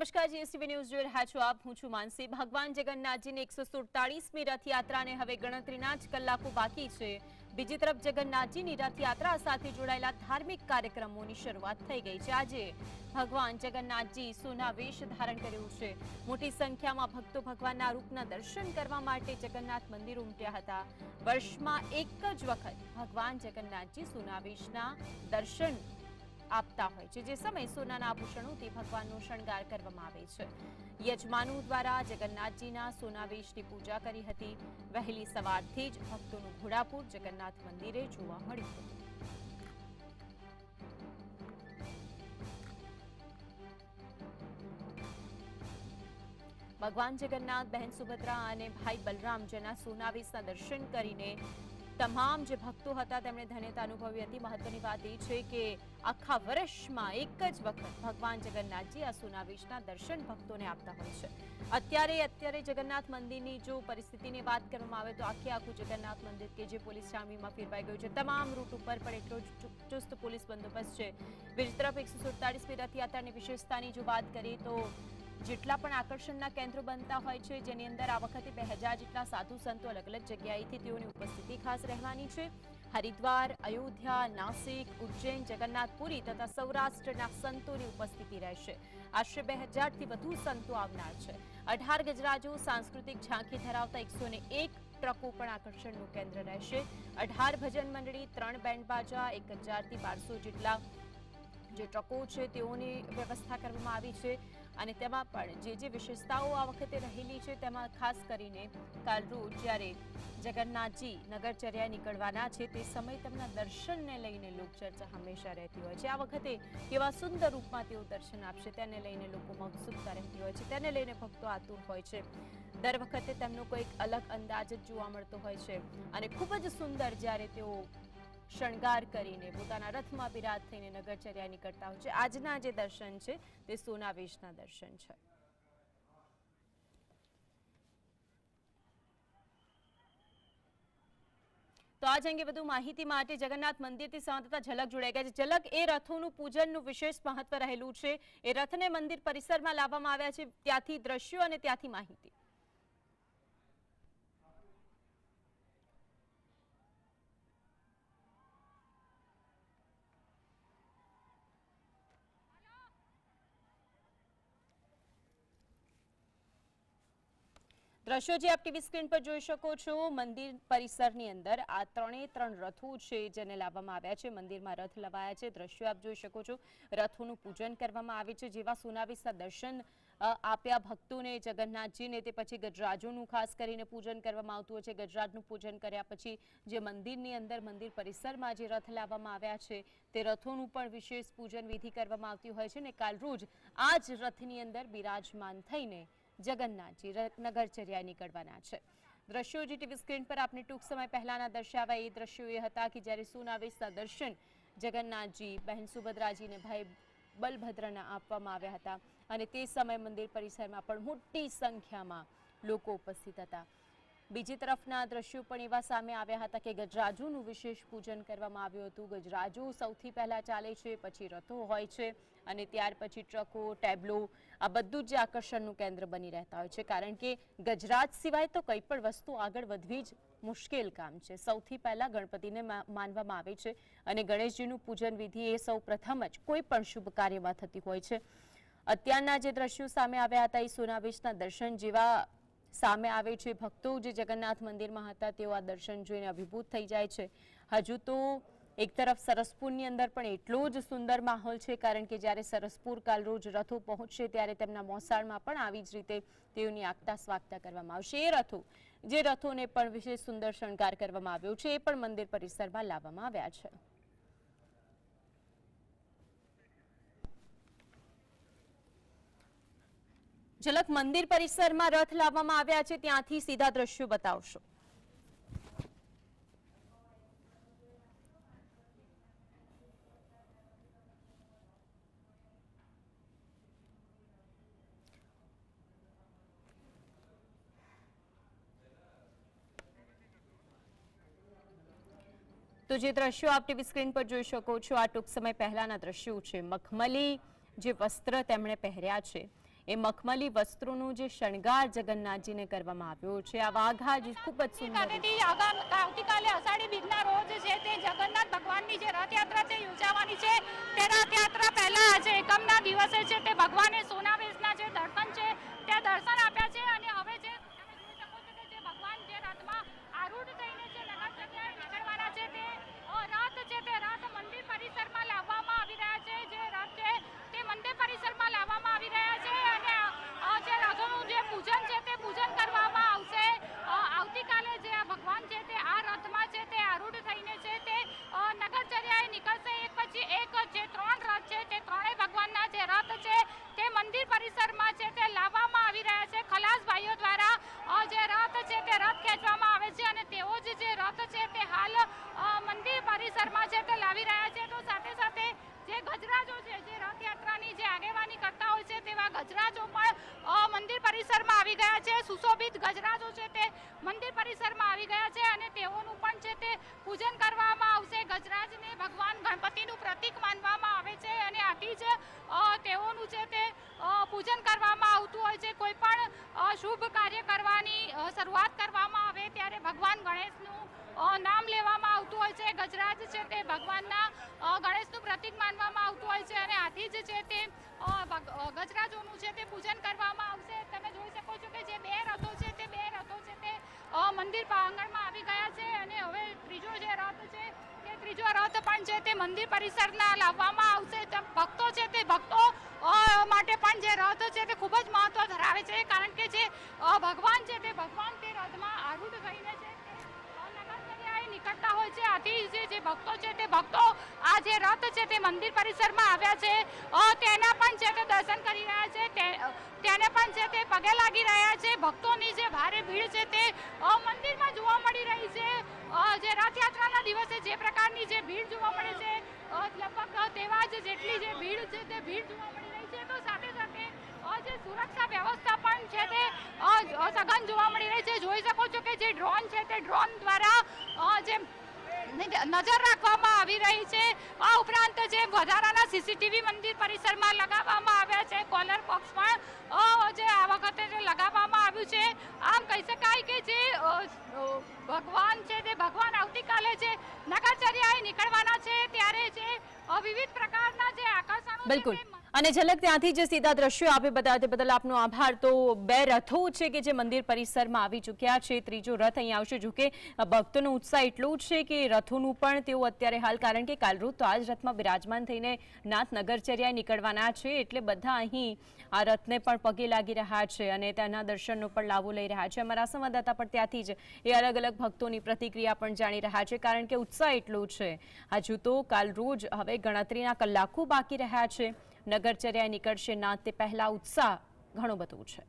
નમસ્કાર, GSTV news જોઈ રહ્યા છો આપ. હું છું માનસી. ભગવાન જગન્નાથજીની એકસો સુડતાળીસમી રથયાત્રાને હવે ગણતરીના જ કલાકો બાકી છે. બીજી તરફ જગન્નાથજીની રથયાત્રા સાથે જોડાયેલા ધાર્મિક કાર્યક્રમોની શરૂઆત થઈ ગઈ છે. આજે ભગવાન જગન્નાથજી સોના વેશ ધારણ કર્યું છે. મોટી સંખ્યામાં ભક્તો ભગવાનના રૂપના દર્શન કરવા માટે જગન્નાથ મંદિર ઉમટ્યા હતા. વર્ષમાં એક જ વખત ભગવાન જગન્નાથજી સોનાવેશના દર્શન આપતા હોય છે, જે સમય સોનાના આભૂષણોથી ભગવાનનો શણગાર કરવામાં આવે છે. યજમાનો દ્વારા જગન્નાથજીના સોનાવેશની પૂજા કરી હતી. વહેલી સવારથી જ ભક્તોનું ઘોડાપુર જગન્નાથ મંદિરે જોવા મળ્યું હતું. ભગવાન જગન્નાથ, બહેન સુભદ્રા અને ભાઈ બલરામ જેના સોનાવેશના દર્શન કરીને તમામ જે ભક્તો હતા, તેમણે ધન્યતા અનુભવી હતી. મહત્વની વાત એ છે કે આખા વર્ષમાં એક જ વખત ભગવાન જગન્નાથજી આ સુનાવેશના દર્શન ભક્તોને આપતા હોય છે. અત્યારે અત્યારે જગન્નાથ મંદિરની જો પરિસ્થિતિની વાત કરવામાં આવે તો આખે આખું જગન્નાથ મંદિર કે જે પોલીસ છાવણીમાં ફેરવાઈ ગયું છે. તમામ રૂટ ઉપર પણ એટલો ચુસ્ત પોલીસ બંદોબસ્ત છે. બીજી તરફ એકસો સુડતાલીસમી રથયાત્રાની વિશેષતાની જો વાત કરીએ તો જેટલા પણ આકર્ષણના કેન્દ્રો બનતા હોય છે, જેની અંદર આ વખતે બે હજાર જેટલા સાધુ સંતો અલગ અલગ જગ્યાએથી તેઓની ઉપસ્થિતિ ખાસ રહેવાની છે. હરિદ્વાર, અયોધ્યા, નાસિક, ઉજ્જૈન, જગન્નાથપુરી તથા સૌરાષ્ટ્રના સંતોની ઉપસ્થિતિ રહેશે. આશરે બે હજારથી વધુ સંતો આવનાર છે. અઢાર ગજરાજો સાંસ્કૃતિક ઝાંખી ધરાવતા એકસો એક ટ્રકો પણ આકર્ષણનું કેન્દ્ર રહેશે. અઢાર ભજન મંડળી, ત્રણ બેન્ડ બાજા, એક હજારથી બારસો જેટલા જે ટ્રકો છે, તેઓની વ્યવસ્થા કરવામાં આવી છે. અને તેમાં પણ જે જે વિશેષતાઓ આ વખતે રહેલી છે, તેમાં ખાસ કરીને કાલરૂ જ્યારે જગન્નાથજી નગરચર્યા નીકળવાના છે, તે સમય તેમના દર્શનને લઈને લોકચર્ચા હંમેશા રહેતી હોય છે. આ વખતે કેવા સુંદર રૂપમાં તેઓ દર્શન આપશે, તેને લઈને લોકોમાં ઉત્સુકતા રહેતી હોય છે. તેને લઈને ભક્તો આતુર હોય છે. દર વખતે તેમનો કોઈક અલગ અંદાજ જ જોવા મળતો હોય છે. અને ખૂબ જ સુંદર જ્યારે તેઓ શણગાર કરીને પોતાના રથમાં બિરાજ થઈને નગરચર્યા નીકળતા હોય છે. આજના જે દર્શન છે તે સોનાવેશના દર્શન છે. તો આજ અંગે વધુ માહિતી માટે જગન્નાથ મંદિરથી સંવાદદાતા ઝલક જોડાઈ ગયા છે. ઝલક એ રથોનું પૂજનનું વિશેષ મહત્વ રહેલું છે. એ રથને મંદિર પરિસરમાં લાવવામાં આવ્યા છે. ત્યાંથી દ્રશ્યો અને ત્યાંથી માહિતી. દ્રશ્યો જે આપ ટીવી સ્ક્રીન પર જોઈ શકો છો, મંદિર પરિસરની અંદર આ ત્રણે ત્રણ રથો છે જેને લાવવામાં આવ્યા છે. મંદિરમાં રથ લવાયા છે. દ્રશ્યો આપ જોઈ શકો છો. રથોનું પૂજન કરવામાં આવે છે જેવા સોનાવીસના દર્શન આપ્યા ભક્તોને જગન્નાથજીને. તે પછી ગજરાજોનું ખાસ કરીને પૂજન કરવામાં આવતું હોય છે. ગજરાજનું પૂજન કર્યા પછી જે મંદિરની અંદર, મંદિર પરિસરમાં જે રથ લાવવામાં આવ્યા છે, તે રથોનું પણ વિશેષ પૂજન વિધિ કરવામાં આવતી હોય છે ને કાલ રોજ આ જ રથની અંદર બિરાજમાન થઈને જગન્નાથજી નગરચર્યા નીકળવાના છે. દ્રશ્યો જે ટીવી સ્ક્રીન પર આપને ટૂંક સમય પહેલાના દર્શાવ્યા એ દ્રશ્યો એ હતા કે જ્યારે સુનાવેશના દર્શન જગન્નાથજી, બહેન સુભદ્રાજીને ભાઈ બલભદ્રના આપવામાં આવ્યા હતા. અને તે સમયે મંદિર પરિસરમાં પણ મોટી સંખ્યામાં લોકો ઉપસ્થિત હતા. બીજી તરફના દ્રશ્યો પણ એવા સામે આવ્યા હતા કે ગજરાજોનું વિશેષ પૂજન કરવામાં આવ્યું હતું. ગજરાજો સૌથી પહેલાં ચાલે છે, પછી રથો હોય છે અને ત્યાર પછી ટ્રકો, ટેબ્લો, આ બધું જ આકર્ષણનું કેન્દ્ર બની રહેતા હોય છે. કારણ કે ગજરાજ સિવાય તો કંઈ પણ વસ્તુ આગળ વધવી જ મુશ્કેલ કામ છે. સૌથી પહેલાં ગણપતિને માનવામાં આવે છે અને ગણેશજીનું પૂજન વિધિ એ સૌ પ્રથમ જ કોઈ પણ શુભ કાર્યમાં થતી હોય છે. અત્યારના જે દ્રશ્યો સામે આવ્યા હતા એ સોનાવેશના દર્શન જેવા સામે આવે છે ભક્તો જે જગન્નાથ મંદિરમાં હતા તેઓ આ દર્શન જોઈને અભિભૂત થઈ જાય છે. હજુ તો એક તરફ સરસપુરની અંદર પણ એટલો જ સુંદર માહોલ છે કારણ કે જ્યારે સરસપુર કાલ રોજ રથો પહોંચશે ત્યારે તેમના મોસાળમાં પણ આવી જ રીતે તેઓની આગતા સ્વાગતા કરવામાં આવશે. એ રથો, જે રથોને પણ વિશેષ સુંદર શણગાર કરવામાં આવ્યો છે, એ પણ મંદિર પરિસરમાં લાવવામાં આવ્યા છે. ઝલક મંદિર પરિસરમાં રથ લાવવામાં આવ્યા છે. ત્યાંથી સીધા દ્રશ્યો બતાવશો. તો જે દ્રશ્યો આપ ટીવી સ્ક્રીન પર જોઈ શકો છો, આ ટૂંક સમય પહેલાના દ્રશ્યો છે. મખમલી જે વસ્ત્ર તેમણે પહેર્યા છે. એ મખમલી વસ્ત્રોનું જે શણગાર જગન્નાથજીને કરવામાં આવ્યો છે. આ વાઘા જે ખૂબ જ સુંદર આવતીકાલે અષાઢી બીજના રોજ છે તે જગન્નાથ ભગવાનની જે રથયાત્રા છે યોજાવાની છે. તે રથયાત્રા પહેલા આજે એકમના દિવસે છે તે ભગવાને સોનાવેશના જે દર્શન છે તે દર્શન આપ્યા છે અને હવે જે તમે જોઈ શકો છો કે જે ભગવાન જે રથમાં આરૂઢ થઈને છે નગર જગ્યાએ નીકળવાના છે તે અ, રથ છે તે રથ મંદિર પરિસરમાં લાવવામાં આવી રહ્યા છે જે રથ છે તે મંદિર પરિસરમાં લાવવામાં આવી રહ્યા છે અને અ, જે રથોનું જે પૂજન છે તે પૂજન કરવામાં આવશે અ, આવતીકાલે જે આ ભગવાન છે તે આ રથમાં છે તે આરૂઢ થઈને છે તે અ, નગરચર્યાએ નીકળશે એક પછી એક જે ત્રણ રથ છે તે ત્રણેય ભગવાનના જે રથ છે તે મંદિર પરિસરમાં છે તે લાવવામાં આવી રહ્યા છે ખલાસ ભાઈઓ દ્વારા અ, જે રથ છે તે રથ ખેંચવામાં આવે છે અને તેઓ જ જે રથ છે તે હાલ અ, મંદિર પરિસરમાં છે તે લાવી રહ્યા છે તો સાથે સાથે જે ગજરાજો છે જે રથયાત્રાની જે આગેવાની કરતા હોય છે તેવા ગજરાજો પણ અ, મંદિર પરિસરમાં આવી ગયા છે સુશોભિત ગજરાજો છે તે મંદિર પરિસરમાં આવી ગયા છે અને તેઓનું પણ છે તે પૂજન કરવામાં આવશે. ગજરાજને ભગવાન ગણપતિનું પ્રતીક માનવામાં આવે છે અને આથી જ તેઓનું છે તે પૂજન કરવામાં આવતું હોય છે, કોઈ પણ શુભ કાર્ય કરવાની શરૂઆત કરવામાં આવે ત્યારે ભગવાન ગણેશનું નામ લેવામાં આવતું હોય છે. ગજરાજ છે તે ભગવાનના ગણેશનું પ્રતીક માનવામાં આવતું હોય છે અને આથી જ છે તે ગજરાજોનું છે તે પૂજન કરવામાં આવશે. તમે જોઈ શકો છો કે જે બે રથો છે મંદિર આંગણમાં આવી ગયા છે અને હવે ત્રીજો જે રથ છે તે ત્રીજો રથ પણ છે તે મંદિર પરિસરના લાવવામાં આવશે. ભક્તો છે તે ભક્તો માટે પણ જે રથ છે તે ખૂબ જ મહત્વ ધરાવે છે. કારણ કે જે ભગવાન છે તે ભગવાન તે રથમાં આરૂઢ થઈને છે નીકળતા હોય છે. આથી જે ભક્તો છે તે ભક્તો આ જે રથ છે તે મંદિર પરિસરમાં આવ્યા છે. તેના પણ છે તે દર્શન કરી રહ્યા છે તેને પણ છે તે પગે લાગી રહ્યા છે. ભક્તોની જે ભારે ભીડ છે તે મંદિરમાં જોવા મળી રહી છે. જે રથયાત્રાના દિવસે જે પ્રકારની જે ભીડ જોવા મળે છે લગભગ તેવા જ જેટલી જે ભીડ છે તે ભીડ જોવા મળી રહી છે. તો સાથે સાથે જે સુરક્ષા વ્યવસ્થા પણ છે તે સઘન જોવા મળી રહી છે. જોઈ શકો છો કે જે ડ્રોન છે તે ડ્રોન દ્વારા જે નજર રાખવામાં આવી રહી છે. આ ઉપરાંત જે વધારાના સીસીટીવી મંદિર પરિસરમાં લગાવવામાં આવ્યા છે કોલર બોક્સ પણ જે આ વખતે જે લગાવવામાં આવ્યું છે. આમ કહી શકાય કે જે ભગવાન છે તે ભગવાન આવતીકાલે છે નગરચર્યાએ નીકળવાના છે ત્યારે જે વિવિધ પ્રકારના જે આકર્ષણો બિલકુલ. અને ઝલક ત્યાંથી જે સીધા દ્રશ્યો આપે બધા તે બદલ આપનો આભાર. તો બે રથો છે કે જે મંદિર પરિસરમાં આવી ચૂક્યા છે, ત્રીજો રથ અહીં આવશે, જો કે ભક્તોનો ઉત્સાહ એટલો જ છે કે રથોનું પણ તેઓ અત્યારે હાલ, કારણ કે કાલરોજ તો આ જ રથમાં બિરાજમાન થઈને નાથ નગરચર્યાએ નીકળવાના છે, એટલે બધા અહીં આ રથને પણ પગે લાગી રહ્યા છે અને તેના દર્શનનો પણ લાભો લઈ રહ્યા છે. અમારા સંવાદદાતા પણ ત્યાંથી જ એ અલગ અલગ ભક્તોની પ્રતિક્રિયા પણ જાણી રહ્યા છે, કારણ કે ઉત્સાહ એટલો છે. હજુ તો કાલ રોજ હવે ગણતરીના કલાકો બાકી રહ્યા છે. નગરચર્યા નીકળશે ના તે પહેલા ઉત્સાહ ઘણો બધો છે.